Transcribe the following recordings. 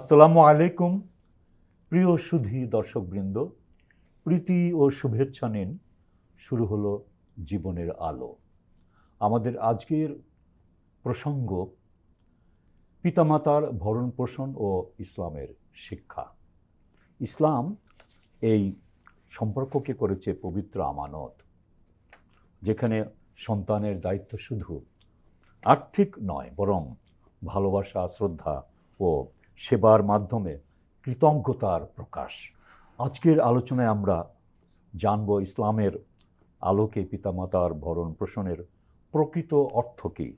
আসসালামু আলাইকুম, প্রিয় সুধী দর্শকবৃন্দ। প্রীতি ও শুভেচ্ছা নিন, শুরু হলো জীবনের আলো। আমাদের আজকের প্রসঙ্গ, পিতামাতার ভরণ পোষণ ও ইসলামের শিক্ষা। ইসলাম এই সম্পর্ককে করেছে পবিত্র আমানত, যেখানে সন্তানের দায়িত্ব শুধু আর্থিক নয়, বরং ভালোবাসা, শ্রদ্ধা ও সেবার মাধ্যমে কৃতজ্ঞতার প্রকাশ। আজকের আলোচনায় আমরা জানব ইসলামের আলোকে পিতামাতার ভরণ পোষণের প্রকৃত অর্থ কী?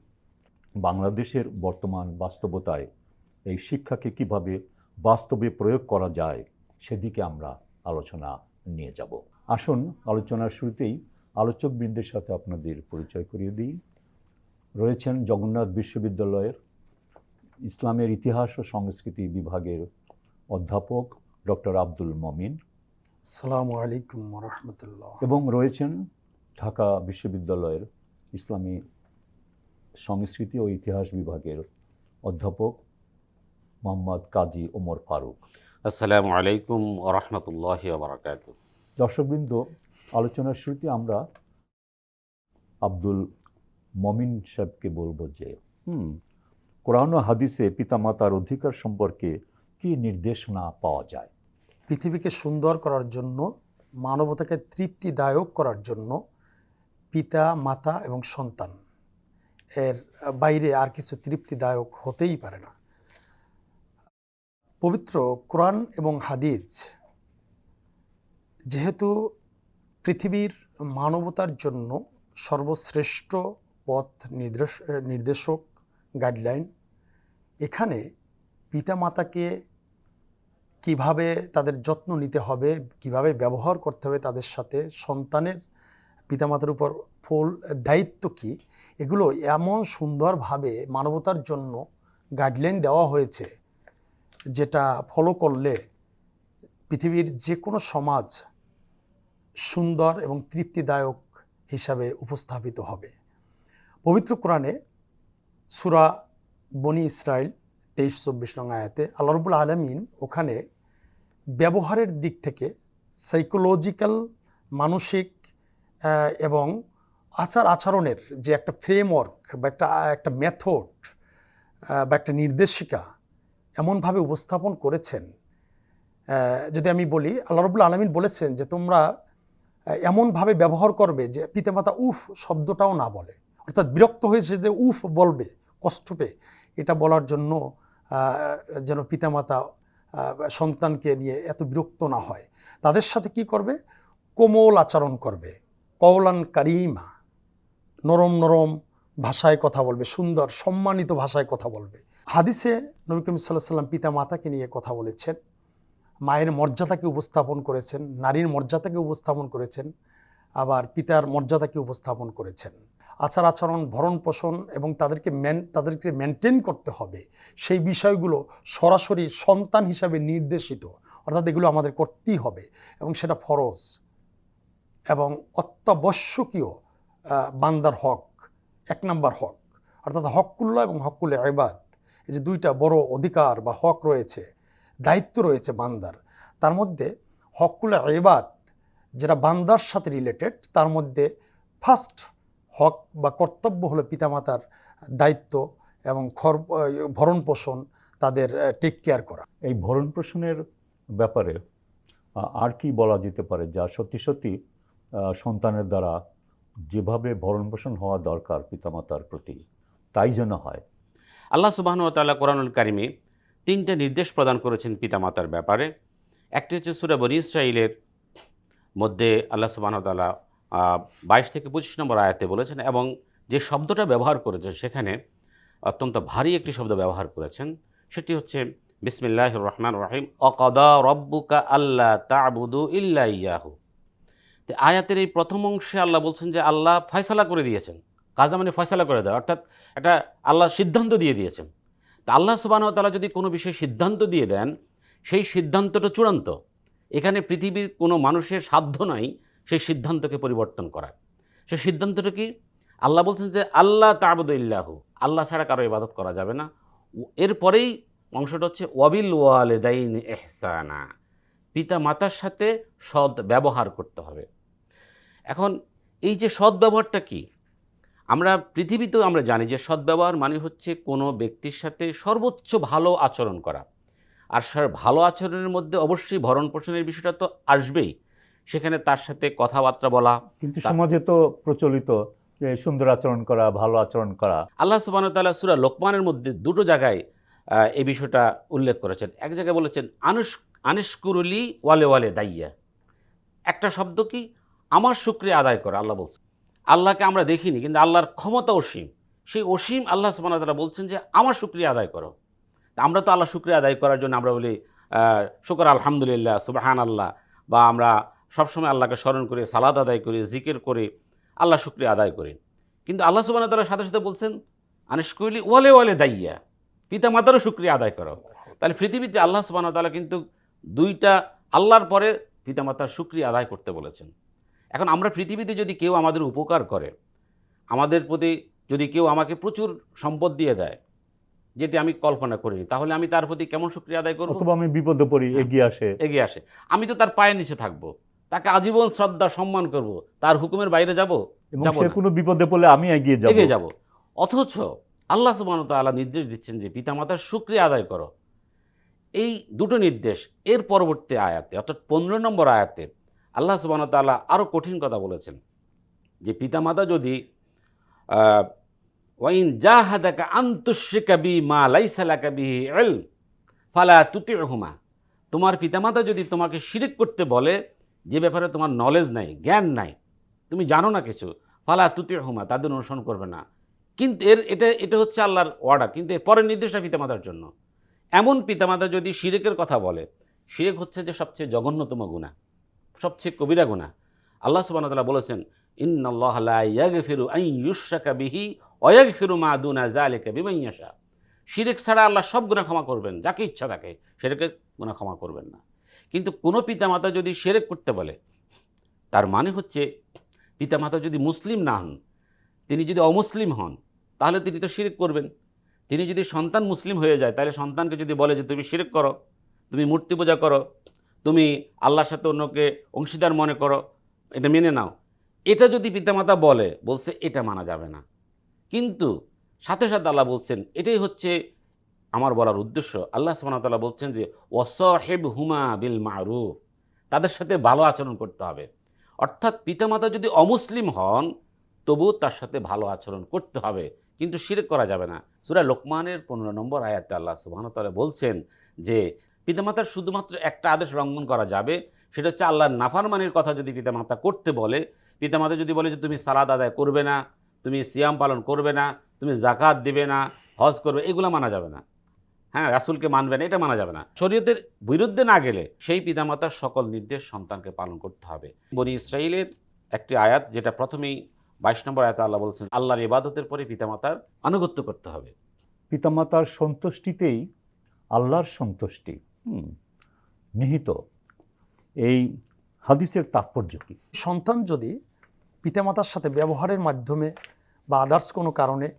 বাংলাদেশের বর্তমান বাস্তবতায় এই শিক্ষাকে কীভাবে বাস্তবে প্রয়োগ করা যায় সেদিকে আমরা আলোচনা নিয়ে যাব। আসুন আলোচনার শুরুতেই আলোচকবৃন্দের সাথে আপনাদের পরিচয় করিয়ে দিই। রয়েছেন জগন্নাথ বিশ্ববিদ্যালয়ের ইসলামের ইতিহাস ও সংস্কৃতি বিভাগের অধ্যাপক ডক্টর আব্দুল মমিন। আসসালামু আলাইকুম রহমতুল্লাহ এবং রয়েছেন ঢাকা বিশ্ববিদ্যালয়ের ইসলামী সংস্কৃতি ও ইতিহাস বিভাগের অধ্যাপক মোহাম্মদ কাজী ওমর ফারুক। আসসালামু আলাইকুম রহমতুল্লাহ বারাকাত দর্শকবৃন্দ আলোচনার শুরুতে আমরা আব্দুল মমিন সাহেবকে বলব যে হুম কোরআন ও হাদিসে পিতামাতার অধিকার সম্পর্কে কি নির্দেশনা পাওয়া যায়? পৃথিবীকে সুন্দর করার জন্য, মানবতাকে তৃপ্তিদায়ক করার জন্য পিতা, মাতা এবং সন্তান এর বাইরে আর কিছু তৃপ্তিদায়ক হতেই পারে না। পবিত্র কোরআন এবং হাদিস যেহেতু পৃথিবীর মানবতার জন্য সর্বশ্রেষ্ঠ পথ নির্দেশ, নির্দেশক গাইডলাইন এখানে পিতামাতাকে কীভাবে তাদের যত্ন নিতে হবে, কীভাবে ব্যবহার করতে হবে তাদের সাথে, সন্তানের পিতামাতার উপর ফুল দায়িত্ব কি, এগুলো এমন সুন্দরভাবে মানবতার জন্য গাইডলাইন দেওয়া হয়েছে, যেটা ফলো করলে পৃথিবীর যে কোনো সমাজ সুন্দর এবং তৃপ্তিদায়ক হিসাবে উপস্থাপিত হবে। পবিত্র কোরআনে সুরা বনি ইসরায়েল তেইশ চব্বিশ নং আয়াতে আল্লাহ রবুল আলমিন ওখানে ব্যবহারের দিক থেকে সাইকোলজিক্যাল মানসিক এবং আচার আচরণের যে একটা ফ্রেমওয়ার্ক বা একটা একটা মেথড বা একটা নির্দেশিকা এমনভাবে উপস্থাপন করেছেন। যদি আমি বলি, আল্লাহ রবুল আলমিন বলেছেন যে তোমরা এমনভাবে ব্যবহার করবে যে পিতামাতা উফ শব্দটাও না বলে। অর্থাৎ বিরক্ত হয়েছে যে উফ বলবে, কষ্ট পেয়ে। এটা বলার জন্য যেন পিতামাতা সন্তানকে নিয়ে এত বিরক্ত না হয়। তাদের সাথে কি করবে? কোমল আচরণ করবে। কওলান কারিমা, নরম নরম ভাষায় কথা বলবে, সুন্দর সম্মানিত ভাষায় কথা বলবে। হাদিসে নবী করিম সাল্লাহ সাল্লাম পিতা মাতাকে নিয়ে কথা বলেছেন, মায়ের মর্যাদাকে উপস্থাপন করেছেন, নারীর মর্যাদাকে উপস্থাপন করেছেন, আবার পিতার মর্যাদাকে উপস্থাপন করেছেন। আচার আচরণ, ভরণ পোষণ এবং তাদেরকে মেন তাদেরকে মেনটেন করতে হবে। সেই বিষয়গুলো সরাসরি সন্তান হিসাবে নির্দেশিত। অর্থাৎ এগুলো আমাদের করতেই হবে এবং সেটা ফরজ এবং অত্যাবশ্যকীয় বান্দার হক, এক নাম্বার হক। অর্থাৎ হকুল্লাহ এবং হকুল এবাদ এই যে দুইটা বড় অধিকার বা হক রয়েছে, দায়িত্ব রয়েছে বান্দার। তার মধ্যে হকুল এবাদ যেটা বান্দার সাথে রিলেটেড তার মধ্যে ফার্স্ট হক বা কর্তব্য হলো পিতামাতার দায়িত্ব এবং খর ভরণ পোষণ তাদের টেক কেয়ার করা। এই ভরণ পোষণের ব্যাপারে আর কি বলা যেতে পারে যা সত্যি সত্যি সন্তানের দ্বারা যেভাবে ভরণ পোষণ হওয়া দরকার পিতামাতার প্রতি তাই যেন হয়। আল্লাহ সুবাহন তাল্লাহ কোরআনুল কারিমে তিনটে নির্দেশ প্রদান করেছেন পিতামাতার ব্যাপারে। একটি হচ্ছে সুরা বনি ইসরাইলের মধ্যে আল্লাহ সুবাহন তাল্লাহ বাইশ থেকে পঁচিশ নম্বর আয়াতে বলেছেন এবং যে শব্দটা ব্যবহার করেছেন সেখানে অত্যন্ত ভারী একটি শব্দ ব্যবহার করেছেন, সেটি হচ্ছে বিসমিল্লাহ রহমান রহিম, অকদা রব্বুকা আল্লাহ তাবুদু ইল্লা ইয়াহু। তো আয়াতের এই প্রথম অংশে আল্লাহ বলছেন যে আল্লাহ ফয়সালা করে দিয়েছেন, কাজা মানে ফয়সালা করে দেওয়া, অর্থাৎ একটা আল্লাহ সিদ্ধান্ত দিয়ে দিয়েছেন। তা আল্লাহ সুবাহ তালা যদি কোনো বিষয়ে সিদ্ধান্ত দিয়ে দেন, সেই সিদ্ধান্তটা চূড়ান্ত। এখানে পৃথিবীর কোনো মানুষের সাধ্য নাই সেই সিদ্ধান্তকে পরিবর্তন করার সেই সিদ্ধান্তটা কি? আল্লাহ বলছেন যে আল্লাহ তাবুদ ইল্লাহু। আল্লাহ ছাড়া কারও ইবাদত করা যাবে না। এরপরেই অংশটা হচ্ছে, ওয়াবিল ওয়ালেদাইন এহসানা পিতা মাতার সাথে সৎ ব্যবহার করতে হবে। এখন, এই যে সৎ ব্যবহারটা কি? আমরা পৃথিবীতেও আমরা জানি যে সদ্ব্যবহার মানে হচ্ছে কোনো ব্যক্তির সাথে সর্বোচ্চ ভালো আচরণ করা। আর স্যার ভালো আচরণের মধ্যে অবশ্যই ভরণ পোষণের বিষয়টা তো আসবেই। সেখানে তার সাথে কথাবার্তা বলা কিন্তু সমাজে তো প্রচলিত যে সুন্দর আচরণ করা ভালো আচরণ করা। আল্লাহ সুবাহ তাল্লাহ সুরা লোকমানের মধ্যে দুটো জায়গায় এই বিষয়টা উল্লেখ করেছেন। এক জায়গায় বলেছেন আনুস আনিসকুরুলি ওয়ালে ওয়ালে দাইয়া। একটা শব্দ কি? আমার শুক্রিয়া আদায় করা আল্লাহ বলছেন। আল্লাহকে আমরা দেখিনি কিন্তু আল্লাহর ক্ষমতা অসীম। সেই অসীম আল্লাহ সুবাহ তারা বলছেন যে আমার শুক্রিয়া আদায় করো। আমরা তো আল্লাহ শুক্রিয়া আদায় করার জন্য আমরা বলি শুকর আলহামদুলিল্লাহ সুবাহান আল্লাহ বা আমরা সবসময় আল্লাহকে স্মরণ করে সালাদ আদায় করে জিকির করে আল্লাহ শুক্রিয়া আদায় করি কিন্তু আল্লাহ সুবাহ তারা সাথে সাথে বলছেন আনিসকইলি ওয়ালে ওয়ালে দাইয়া পিতা মাতারও শুক্রিয়া আদায় করো তাহলে পৃথিবীতে আল্লাহ সুবাহ তালা কিন্তু দুইটা আল্লাহর পরে পিতামাতার শুক্রিয়া আদায় করতে বলেছেন। এখন আমরা পৃথিবীতে যদি কেউ আমাদের উপকার করে আমাদের প্রতি যদি কেউ আমাকে প্রচুর সম্পদ দিয়ে দেয় যেটি আমি কল্পনা করিনি তাহলে আমি তার প্রতি কেমন শুক্রিয়া আদায় করব? আমি বিপদে পড়ি এগিয়ে আসে। এগিয়ে আসে। আমি তো তার পায়ের নিচে থাকব। তাকে আজীবন শ্রদ্ধা সম্মান করব। তার হুকুমের বাইরে যাব? কোনো বিপদে পড়লে আমি এগিয়ে যাব। এগিয়ে যাব। অথচ আল্লাহ সুবাহ তাআলা নির্দেশ দিচ্ছেন যে পিতামাতার শুক্রিয়া আদায় করো। এই দুটো নির্দেশ এর পরবর্তী আয়াতে অর্থাৎ পনেরো নম্বর আয়াতে আল্লাহ সুবাহ তাআলা আরও কঠিন কথা বলেছেন যে পিতামাতা যদি ওয়াইন জাহাদাকা আন্তুশিকা বি মা লাইসালাকা বিহি ইলম ফালা তুতিরহুমা তোমার পিতামাতা যদি তোমাকে শিরিক করতে বলে যে ব্যাপারে তোমার নলেজ নাই, জ্ঞান নাই, তুমি জানো না কিছু, ফালা তুতিরহুমা, তাদের অনুসরণ করবে না। কিন্তু এর, এটা এটা হচ্ছে আল্লাহর ওয়ার্ডার কিন্তু এর পরের নির্দেশটা পিতামাতার জন্য। এমন পিতামাতা যদি শিরেকের কথা বলে, শিরেক হচ্ছে যে সবচেয়ে জঘন্যতম গুণা সবচেয়ে কবিরা গুণা আল্লাহ তাআলা বলেছেন, ইন্নাল্লাহ লা ইয়াগফিরু আন ইউশরাকা বিহি ওয়া ইয়াগফিরু মা দুনা যালিকা বিমান ইয়াশা। শিরিক ছাড়া আল্লাহ সব গুনাহ ক্ষমা করবেন, যাকে ইচ্ছা তাকে। শিরকের গুনাহ ক্ষমা করবেন না। কিন্তু কোনো পিতামাতা যদি শিরেক করতে বলে, তার মানে হচ্ছে পিতামাতা যদি মুসলিম না হন, তিনি যদি অমুসলিম হন, তাহলে তিনি তো শিরিক করবেন। তিনি যদি সন্তান মুসলিম হয়ে যায়, তাহলে সন্তানকে যদি বলে যে তুমি শিরিক করো, তুমি মূর্তি পূজা করো, তুমি আল্লাহর সাথে অন্যকে অংশীদার মনে করো, এটা মেনে নাও। এটা যদি পিতামাতা বলে, বলছে এটা মানা যাবে না। কিন্তু সাথে সাথে আল্লাহ বলছেন, এটাই হচ্ছে আমার বলার উদ্দেশ্য, আল্লাহ সুবহানাহু বলছেন যে ওয়াসাহেব হুমা বিল মারুফ তাদের সাথে ভালো আচরণ করতে হবে। অর্থাৎ পিতামাতা যদি অমুসলিম হন, তবুও তার সাথে ভালো আচরণ করতে হবে। কিন্তু শিরক করা যাবে না। সুরা লোকমানের পনেরো নম্বর আয়াতে আল্লাহ সুবাহতালা বলছেন যে, পিতামাতার শুধুমাত্র একটা আদেশ লঙ্ঘন করা যাবে, সেটা হচ্ছে আল্লাহর নাফারমানির কথা যদি পিতামাতা করতে বলে, পিতামাতা যদি বলে যে, তুমি সালাদ আদায় করবে না, তুমি সিয়াম পালন করবে না, তুমি জাকাত দিবে না, হজ করবে এগুলো মানা যাবে না। হ্যাঁ রাসুলকে মানবে না এটা মানা যাবে না। শরীয়তের বিরুদ্ধে না গেলে সেই পিতামাতার সকল নির্দেশ সন্তানকে পালন করতে হবে। বনি ইসরায়েলের একটি আয়াত যেটা প্রথমেই বাইশ নম্বর আয়াত আল্লাহ বলছেন আল্লাহর ইবাদতের পরে পিতামাতার আনুগত্য করতে হবে। পিতামাতার সন্তুষ্টিতেই আল্লাহর সন্তুষ্টি হুম, নিহিত। এই হাদিসের তাৎপর্য কি? সন্তান যদি পিতামাতার সাথে ব্যবহারের মাধ্যমে বা আদার্স কোনো কারণে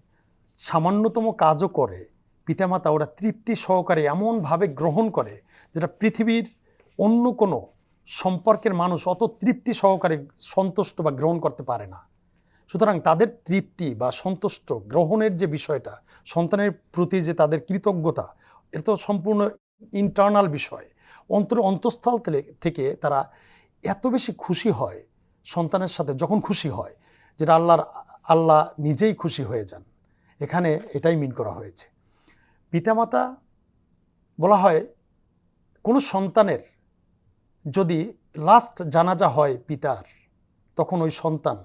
সামান্যতম কাজও করে পিতামাতা ওরা তৃপ্তি সহকারে এমনভাবে গ্রহণ করে যেটা পৃথিবীর অন্য কোনো সম্পর্কের মানুষ অত তৃপ্তি সহকারে সন্তুষ্ট বা গ্রহণ করতে পারে না। সুতরাং তাদের তৃপ্তি বা সন্তুষ্ট গ্রহণের যে বিষয়টা, সন্তানের প্রতি যে তাদের কৃতজ্ঞতা এটা তো সম্পূর্ণ ইন্টারনাল বিষয়। অন্তর, অন্তঃস্থল থেকে- থেকে তারা এত বেশি খুশি হয় সন্তানের সাথে যখন খুশি হয়, যেটা আল্লাহর, আল্লাহ নিজেই খুশি হয়ে যান। এখানে এটাই মিন করা হয়েছে। পিতামাতা বলা হয়, কোনো সন্তানের যদি লাস্ট জানাজা হয় পিতার, তখন ওই সন্তান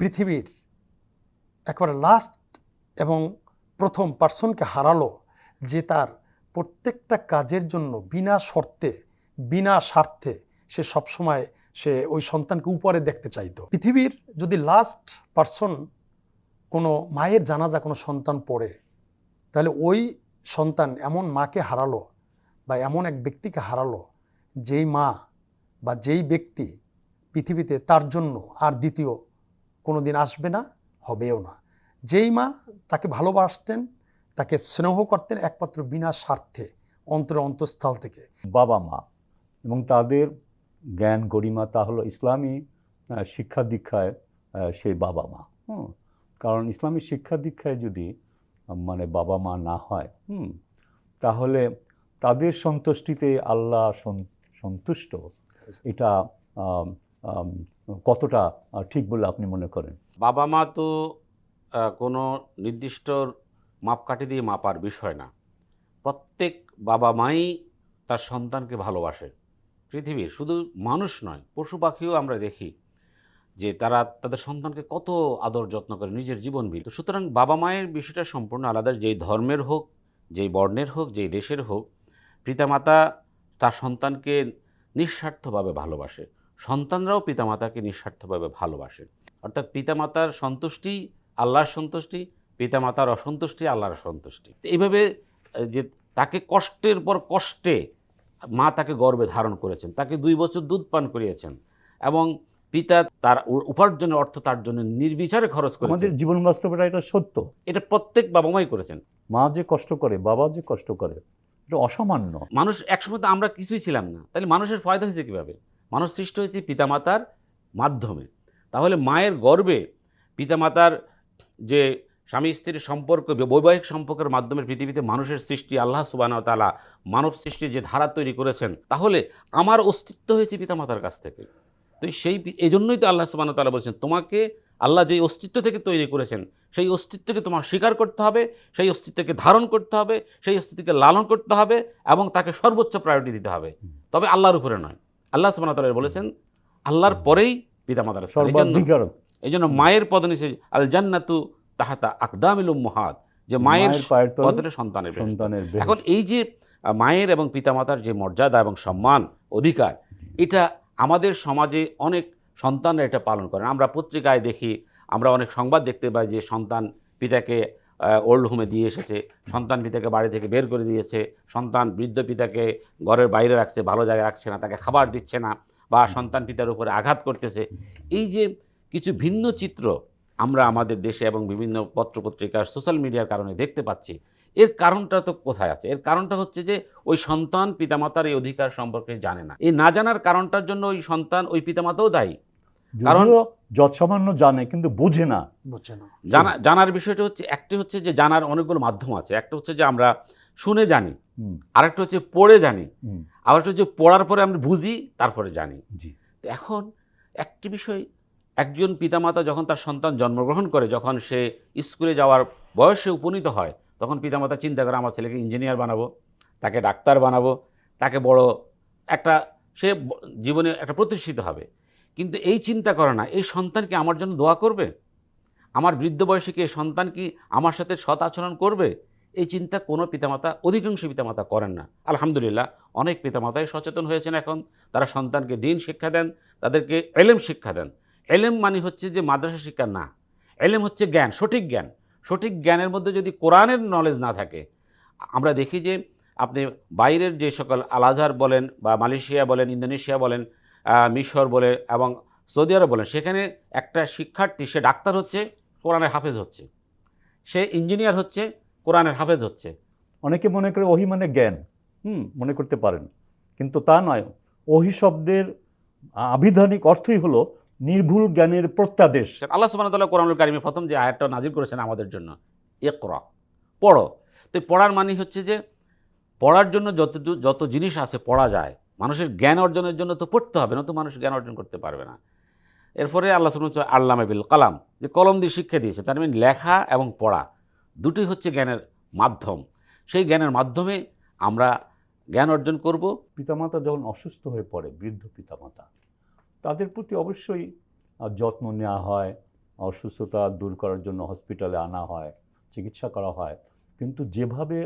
পৃথিবীর একবারে লাস্ট এবং প্রথম পার্সনকে হারালো যে তার প্রত্যেকটা কাজের জন্য বিনা শর্তে, বিনা স্বার্থে সে সবসময় সে ওই সন্তানকে উপরে দেখতে চাইতো। পৃথিবীর যদি লাস্ট পার্সন কোনো মায়ের জানাজা কোনো সন্তান পড়ে তাহলে ওই সন্তান এমন মাকে হারালো বা এমন এক ব্যক্তিকে হারালো যেই মা বা যেই ব্যক্তি পৃথিবীতে তার জন্য আর দ্বিতীয় কোনো দিন আসবে না, হবেও না। যেই মা তাকে ভালোবাসতেন, তাকে স্নেহ করতেন একমাত্র বিনা স্বার্থে, অন্তর অন্তঃস্থল থেকে। বাবা মা এবং তাদের জ্ঞান গরিমা তা হলো ইসলামী শিক্ষা দীক্ষায় সেই বাবা মা। কারণ ইসলামী শিক্ষা দীক্ষায় যদি মানে বাবা মা না হয় হুম তাহলে তাদের সন্তুষ্টিতে আল্লাহ সন- সন্তুষ্ট। এটা কতটা ঠিক বলে আপনি মনে করেন? বাবা মা তো কোনো নির্দিষ্ট মাপকাঠি দিয়ে মাপার বিষয় না। প্রত্যেক বাবা মাই তার সন্তানকে ভালোবাসে। পৃথিবীর শুধু মানুষ নয় পশু পাখিও আমরা দেখি। যে তারা তাদের সন্তানকে কত আদর যত্ন করে নিজের জীবন বিল। সুতরাং বাবা মায়ের বিষয়টা সম্পূর্ণ আলাদা, যেই ধর্মের হোক, যেই বর্ণের হোক, যেই দেশের হোক, পিতামাতা তার সন্তানকে নিঃস্বার্থভাবে ভালোবাসে। সন্তানরাও পিতামাতাকে নিঃস্বার্থভাবে ভালোবাসে। অর্থাৎ পিতামাতার সন্তুষ্টি আল্লাহর সন্তুষ্টি, পিতামাতার অসন্তুষ্টি আল্লাহর সন্তুষ্টি। এইভাবে যে তাকে কষ্টের পর কষ্টে মা তাকে গর্বে ধারণ করেছেন, তাকে দুই বছর দুধ পান করিয়েছেন এবং পিতা তার উপার্জনের অর্থ তার জন্য নির্বিচারে খরচ করে আমাদের জীবন বাস্তবতা এটা সত্য। এটা প্রত্যেক বাবা মাই করেছেন। মা যে কষ্ট করে বাবা যে কষ্ট করে এটা অসামান্য। মানুষ একসময় তো আমরা কিছুই ছিলাম না। তাহলে মানুষের ফায়দা হয়েছে কীভাবে? মানুষ সৃষ্টি হয়েছে পিতামাতার মাধ্যমে। তাহলে মায়ের গর্বে পিতামাতার যে স্বামী স্ত্রীর সম্পর্ক বৈবাহিক সম্পর্কের মাধ্যমে পৃথিবীতে মানুষের সৃষ্টি আল্লাহ সুবাহ তালা মানব সৃষ্টির যে ধারা তৈরি করেছেন তাহলে আমার অস্তিত্ব হয়েছে পিতামাতার কাছ থেকে। তো সেই এই জন্যই তো আল্লাহ সুবাহ তালা বলছেন তোমাকে আল্লাহ যে অস্তিত্ব থেকে তৈরি করেছেন সেই অস্তিত্বকে তোমার স্বীকার করতে হবে সেই অস্তিত্বকে ধারণ করতে হবে সেই অস্তিত্বকে লালন করতে হবে এবং তাকে সর্বোচ্চ প্রায়োরিটি দিতে হবে। তবে আল্লাহর উপরে নয়। আল্লাহ সুবাহ তালা বলেছেন আল্লাহর পরেই পিতামাতার। এই জন্য মায়ের পদনিষে আল জান্নাতু তাহাতা আকদামিল মহাদ যে মায়ের সন্তানের সন্তানের এখন এই যে মায়ের এবং পিতামাতার যে মর্যাদা এবং সম্মান অধিকার এটা আমাদের সমাজে অনেক সন্তানরা এটা পালন করেন। আমরা পত্রিকায় দেখি, আমরা অনেক সংবাদ দেখতে পাই যে সন্তান পিতাকে ওল্ড হোমে দিয়ে এসেছে, সন্তান পিতাকে বাড়ি থেকে বের করে দিয়েছে, সন্তান বৃদ্ধ পিতাকে ঘরের বাইরে রাখছে, ভালো জায়গায় রাখছে না, তাকে খাবার দিচ্ছে না বা সন্তান পিতার উপরে আঘাত করতেছে। এই যে কিছু ভিন্ন চিত্র আমরা আমাদের দেশে এবং বিভিন্ন পত্রপত্রিকার সোশ্যাল মিডিয়ার কারণে দেখতে পাচ্ছি এর কারণটা তো কোথায় আছে? এর কারণটা হচ্ছে যে ওই সন্তান পিতামাতার এই অধিকার সম্পর্কে জানে না। এই না জানার কারণটার জন্য ওই সন্তান ওই পিতামাতাও দায়ী। কারণ- যৎসামান্য জানে কিন্তু বোঝে না। বুঝছে না। জানা জানার বিষয়টা হচ্ছে একটি হচ্ছে যে জানার অনেকগুলো মাধ্যম আছে। একটা হচ্ছে যে আমরা শুনে জানি। আরেকটা হচ্ছে পড়ে জানি। আবার একটা হচ্ছে পড়ার পরে আমরা বুঝি তারপরে জানি। জি। তো এখন একটি বিষয় একজন পিতামাতা যখন তার সন্তান জন্মগ্রহণ করে যখন সে স্কুলে যাওয়ার বয়সে উপনীত হয় তখন পিতামাতা চিন্তা করে, আমার ছেলেকে ইঞ্জিনিয়ার বানাবো, তাকে ডাক্তার বানাবো, তাকে বড় একটা, সে জীবনে একটা প্রতিষ্ঠিত হবে। কিন্তু এই চিন্তা করে না, এই সন্তান কি আমার জন্য দোয়া করবে? আমার বৃদ্ধ বয়সে কি এই সন্তান কি আমার সাথে সৎ আচরণ করবে? এই চিন্তা কোনো পিতামাতা, অধিকাংশ পিতামাতা করেন না। আলহামদুলিল্লাহ, অনেক পিতামাতাই সচেতন হয়েছেন এখন। তারা সন্তানকে দিন শিক্ষা দেন, তাদেরকে এলেম শিক্ষা দেন। এলেম মানে হচ্ছে যে মাদ্রাসা শিক্ষা না। এলেম হচ্ছে জ্ঞান, সঠিক জ্ঞান। সঠিক জ্ঞানের মধ্যে যদি কোরআনের নলেজ না থাকে, আমরা দেখি যে আপনি বাইরের যে সকল আল আজহার বলেন বা মালয়েশিয়া বলেন, ইন্দোনেশিয়া বলেন মিশর বলে এবং সৌদি আরব বলেন, সেখানে একটা শিক্ষার্থী, সে ডাক্তার হচ্ছে, কোরআনের হাফেজ হচ্ছে। সে ইঞ্জিনিয়ার হচ্ছে, কোরআনের হাফেজ হচ্ছে। অনেকে মনে করে ওহি মানে জ্ঞান, হুম, মনে করতে পারেন। কিন্তু তা নয়, ওহি শব্দের আবিধানিক অর্থই হলো নির্ভুল জ্ঞানের প্রত্যাদেশ। আল্লাহ সুবাহ তাল্লাহ কোরআনুল কারিমে প্রথম যে আয়াতটা নাজির করেছেন আমাদের জন্য এ করা পড়ো। তো পড়ার মানে হচ্ছে যে পড়ার জন্য যত যত জিনিস আছে পড়া যায়। মানুষের জ্ঞান অর্জনের জন্য তো পড়তে হবে না তো মানুষ জ্ঞান অর্জন করতে পারবে না। এরপরে আল্লাহ সুবাহ আল্লামে বিল কালাম যে কলম দিয়ে শিক্ষা দিয়েছে তার মানে লেখা এবং পড়া দুটি হচ্ছে জ্ঞানের মাধ্যম। সেই জ্ঞানের মাধ্যমে আমরা জ্ঞান অর্জন করব। পিতামাতা যখন অসুস্থ হয়ে পড়ে বৃদ্ধ পিতামাতা তাদের প্রতি অবশ্যই যত্ন নেওয়া হয়, অসুস্থতা দূর করার জন্য হসপিটালে আনা হয়, চিকিৎসা করা হয়। কিন্তু যেভাবে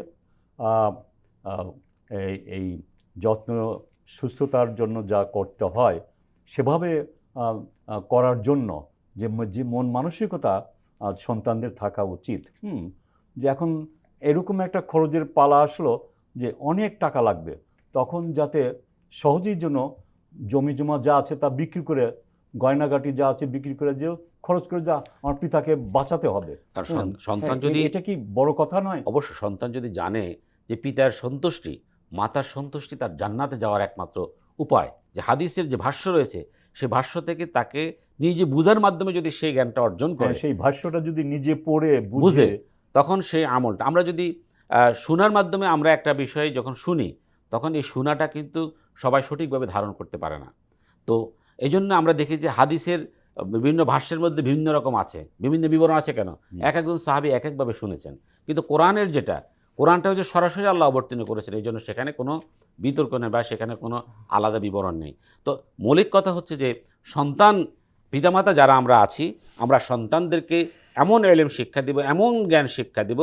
এই এই যত্ন, সুস্থতার জন্য যা করতে হয়, সেভাবে করার জন্য যে যে মন মানসিকতা সন্তানদের থাকা উচিত। হুম, যে এখন এরকম একটা খরচের পালা আসলো যে অনেক টাকা লাগবে, তখন যাতে সহজেই জন্য জমি জমা যা আছে তা বিক্রি করে গয়নাগাটি যা আছে বিক্রি করে যে খরচ করে যা আমার পিতাকে বাঁচাতে হবে। আর সন্তান হ্যাঁ, যদি এটা কি বড় কথা নয়? অবশ্য সন্তান যদি জানে যে পিতার সন্তুষ্টি মাতার সন্তুষ্টি তার জান্নাতে যাওয়ার একমাত্র উপায়। যে হাদিসের যে ভাষ্য রয়েছে সে ভাষ্য থেকে তাকে নিজে বুঝার মাধ্যমে যদি সেই জ্ঞানটা অর্জন করে হ্যাঁ, সেই ভাষ্যটা যদি নিজে পড়ে বুঝে তখন সেই আমলটা আমরা যদি আহ, শোনার মাধ্যমে আমরা একটা বিষয় যখন শুনি তখন এই শোনাটা কিন্তু সবাই সঠিকভাবে ধারণ করতে পারে না। তো এই জন্য আমরা দেখি যে হাদিসের বিভিন্ন ভাষ্যের মধ্যে বিভিন্ন রকম আছে। বিভিন্ন বিবরণ আছে কেন? এক একজন সাহাবি এক একভাবে শুনেছেন। কিন্তু কোরআনের যেটা কোরআনটা হচ্ছে সরাসরি আল্লাহ অবতীর্ণ করেছেন। এই জন্য সেখানে কোনো বিতর্ক নেই বা সেখানে কোনো আলাদা বিবরণ নেই। তো মৌলিক কথা হচ্ছে যে সন্তান পিতামাতা যারা আমরা আছি আমরা সন্তানদেরকে এমন এলেম শিক্ষা দিব এমন জ্ঞান শিক্ষা দিব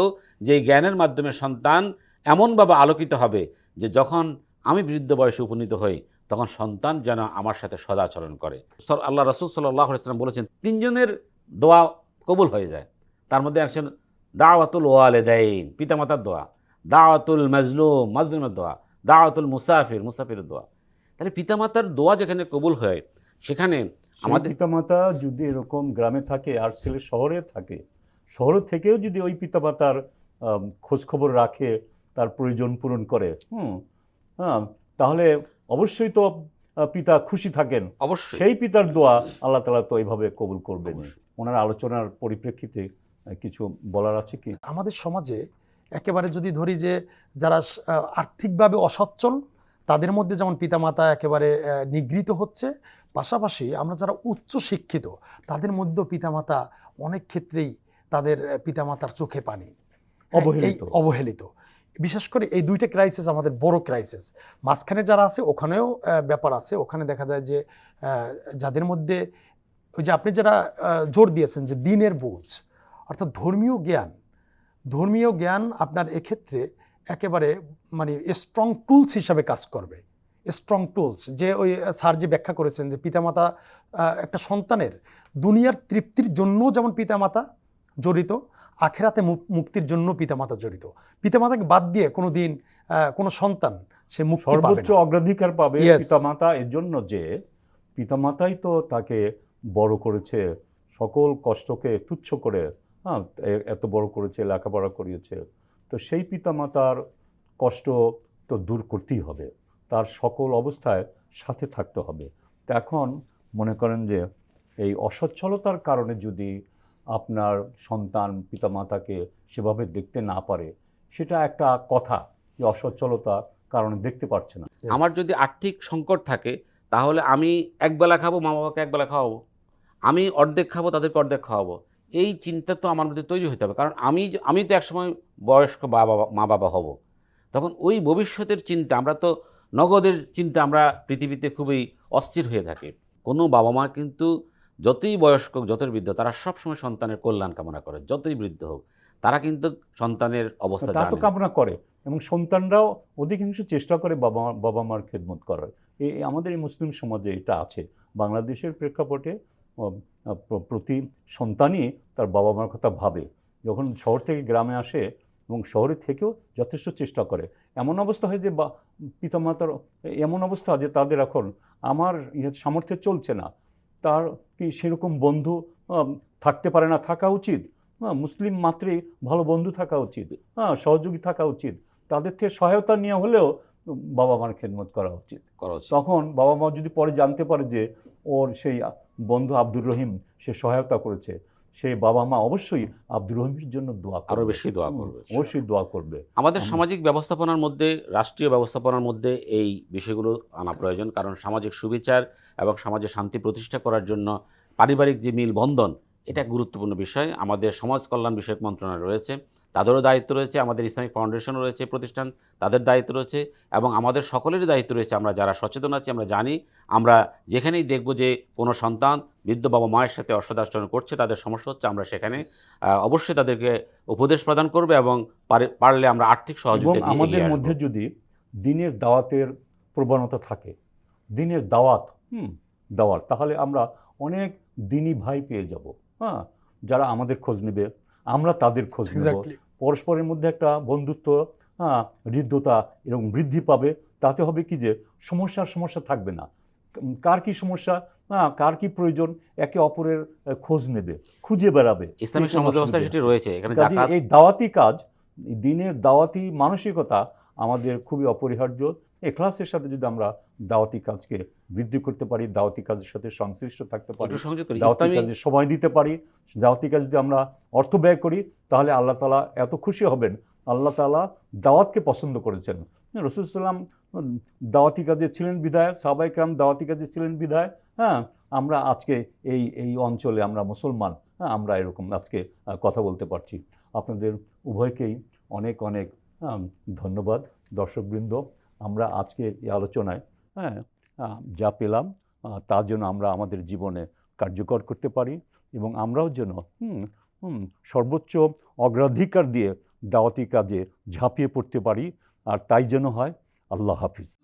যে জ্ঞানের মাধ্যমে সন্তান এমনভাবে আলোকিত হবে যে যখন আমি বৃদ্ধ বয়সে উপনীত হই তখন সন্তান যেন আমার সাথে সদাচরণ করে। সর আল্লাহ রসুল সাল্লাহ ইসলাম বলেছেন তিনজনের দোয়া কবুল হয়ে যায়। তার মধ্যে একজন দাওয়াতুল ওয়ালেদাইন পিতামাতার দোয়া দাওয়াতুল মাজলুম মাজলুমের দোয়া দাওয়াতুল মুসাফির মুসাফিরের দোয়া। তাহলে পিতামাতার দোয়া যেখানে কবুল হয় সেখানে আমাদের পিতামাতা যদি এরকম গ্রামে থাকে আর ছেলে শহরে থাকে শহর থেকেও যদি ওই পিতামাতার আম, খোঁজ খবর রাখে তার প্রয়োজন পূরণ করে হুম হ্যাঁ তাহলে অবশ্যই তো পিতা খুশি থাকেন। অবশ্যই। সেই পিতার দোয়া আল্লাহ তালা তো এইভাবে কবুল করবেন। ওনার আলোচনার পরিপ্রেক্ষিতে কিছু বলার আছে কি? আমাদের সমাজে একেবারে যদি ধরি যে যারা আর্থিকভাবে অসচ্ছল তাদের মধ্যে যেমন পিতামাতা একেবারে নিগৃহীত হচ্ছে পাশাপাশি আমরা যারা উচ্চ শিক্ষিত তাদের মধ্যেও পিতামাতা অনেক ক্ষেত্রেই তাদের পিতামাতার চোখে পানি। এই অবহেলিত। অবহেলিত। বিশেষ করে এই দুইটা ক্রাইসিস আমাদের বড় ক্রাইসিস মাঝখানে যারা আছে, ওখানেও ব্যাপার আছে। ওখানে দেখা যায় যে যাদের মধ্যে ওই যে আপনি যারা জোর দিয়েছেন যে দিনের বোঝ, অর্থাৎ ধর্মীয় জ্ঞান ধর্মীয় জ্ঞান আপনার এক্ষেত্রে একেবারে মানে স্ট্রং টুলস হিসাবে কাজ করবে। স্ট্রং টুলস যে ওই স্যার যে ব্যাখ্যা করেছেন যে পিতামাতা একটা সন্তানের দুনিয়ার তৃপ্তির জন্য যেমন পিতামাতা জড়িত আখেরাতে মুক্তির জন্য পিতামাতা জড়িত। পিতামাতাকে বাদ দিয়ে কোনো দিন কোনো সন্তান সে মুক্তি পাবে সর্বোচ্চ অগ্রাধিকার পাবে. পিতামাতা এর জন্য যে পিতামাতাই তো তাকে বড় করেছে সকল কষ্টকে তুচ্ছ করে হ্যাঁ এত বড় করেছে লেখাপড়া করিয়েছে। তো সেই পিতামাতার কষ্ট তো দূর করতেই হবে। তার সকল অবস্থায় সাথে থাকতে হবে। তো এখন মনে করেন যে এই অসচ্ছলতার কারণে যদি আপনার সন্তান পিতামাতাকে সেভাবে দেখতে না পারে, সেটা একটা কথা যে অসচ্ছলতা কারণে দেখতে পারছে না। আমার যদি আর্থিক সংকট থাকে, তাহলে আমি একবেলা খাব মা বাবাকে একবেলা খাওয়াবো। আমি অর্ধেক খাব, তাদেরকে অর্ধেক খাওয়াবো। এই চিন্তা তো আমার মধ্যে তৈরি হতে হবে। কারণ আমি আমি তো একসময় বয়স্ক বাবা মা বাবা হব। তখন ওই ভবিষ্যতের চিন্তা, আমরা তো নগদের চিন্তা, আমরা পৃথিবীতে খুবই অস্থির হয়ে থাকি। কোনো বাবা মা কিন্তু যতই বয়স্ক হোক যতই বৃদ্ধ তারা সবসময় সন্তানের কল্যাণ কামনা করে। যতই বৃদ্ধ হোক তারা কিন্তু সন্তানের অবস্থা তা তো কামনা করে এবং সন্তানরাও অধিকাংশ চেষ্টা করে বাবা বাবা মার খেদমত করার। এই এই আমাদের এই মুসলিম সমাজে এটা আছে। বাংলাদেশের প্রেক্ষাপটে প্রতি সন্তানই তার বাবা মার কথা ভাবে। যখন শহর থেকে গ্রামে আসে এবং শহরে থেকেও যথেষ্ট চেষ্টা করে। এমন অবস্থা হয় যে বা পিতামাতার এমন অবস্থা যে তাদের এখন আমার ইয়ে সামর্থ্যে চলছে না। তার কি সেরকম বন্ধু থাকতে পারে না থাকা উচিত? হ্যাঁ মুসলিম মাতৃ ভালো বন্ধু থাকা উচিত। হ্যাঁ সহযোগী থাকা উচিত। তাদের থেকে সহায়তা নিয়ে হলেও বাবা মার খেদমত করা উচিত। করা উচিত। তখন বাবা মা যদি পরে জানতে পারে যে ওর সেই বন্ধু আব্দুর রহিম সে সহায়তা করেছে সেই বাবা মা অবশ্যই আব্দুর রহিমের জন্য দোয়া আরও আরও বেশি দোয়া করবে অবশ্যই দোয়া করবে। আমাদের সামাজিক ব্যবস্থাপনার মধ্যে রাষ্ট্রীয় ব্যবস্থাপনার মধ্যে এই বিষয়গুলো আনা প্রয়োজন কারণ সামাজিক সুবিচার এবং সমাজে শান্তি প্রতিষ্ঠা করার জন্য পারিবারিক যে মিল বন্ধন এটা গুরুত্বপূর্ণ বিষয়। আমাদের সমাজ কল্যাণ বিষয়ক মন্ত্রণালয় রয়েছে তাদেরও দায়িত্ব রয়েছে আমাদের ইসলামিক ফাউন্ডেশন রয়েছে প্রতিষ্ঠান তাদের দায়িত্ব রয়েছে এবং আমাদের সকলেরই দায়িত্ব রয়েছে। আমরা যারা সচেতন আছি আমরা জানি আমরা যেখানেই দেখব যে কোনো সন্তান বৃদ্ধ বাবা মায়ের সাথে অসদাচরণ করছে তাদের সমস্যা হচ্ছে আমরা সেখানে অবশ্যই তাদেরকে উপদেশ প্রদান করবে এবং পারলে আমরা আর্থিক সহযোগিতা আমাদের মধ্যে যদি দিনের দাওয়াতের প্রবণতা থাকে দিনের দাওয়াত হুম দাওয়াত তাহলে আমরা অনেক দিনী ভাই পেয়ে যাব। হ্যাঁ যারা আমাদের খোঁজ নেবে আমরা তাদের খোঁজ নেব। পরস্পরের মধ্যে একটা বন্ধুত্ব হ্যাঁ হৃদ্যতা এরকম বৃদ্ধি পাবে। তাতে হবে কি যে সমস্যার সমস্যা থাকবে না। কার কি সমস্যা হ্যাঁ কার কি প্রয়োজন একে অপরের খোঁজ নেবে খুঁজে বেড়াবে। ইসলামিক সমাজ ব্যবস্থা সেটি রয়েছে। এই দাওয়াতি কাজ দিনের দাওয়াতি মানসিকতা আমাদের খুবই অপরিহার্য। এখলাসের সাথে যদি আমরা দাওয়াতি কাজকে বৃদ্ধি করতে পারি দাওয়াতি কাজের সাথে সংশ্লিষ্ট থাকতে পারি দাওয়াতি কাজে সময় দিতে পারি দাওয়াতি কাজ যদি আমরা অর্থ ব্যয় করি তাহলে আল্লাহ তালা এত খুশি হবেন। আল্লাহ তালা দাওয়াতকে পছন্দ করেছেন। রসুলাম দাওয়াতি কাজে ছিলেন বিধায় সাবাই কাম দাওয়াতি কাজে ছিলেন বিধায় হ্যাঁ? আমরা আজকে এই এই অঞ্চলে আমরা মুসলমান হ্যাঁ? আমরা এরকম আজকে কথা বলতে পারছি। আপনাদের উভয়কেই অনেক অনেক হ্যাঁ, ধন্যবাদ। দর্শকবৃন্দ আমরা আজকে এই আলোচনায় হ্যাঁ যা পেলাম তার জন্য আমরা আমাদের জীবনে কার্যকর করতে পারি এবং আমরাও যেন সর্বোচ্চ অগ্রাধিকার দিয়ে দাওয়াতি কাজে ঝাঁপিয়ে পড়তে পারি। আর তাই যেন হয়, আল্লাহ হাফিজ।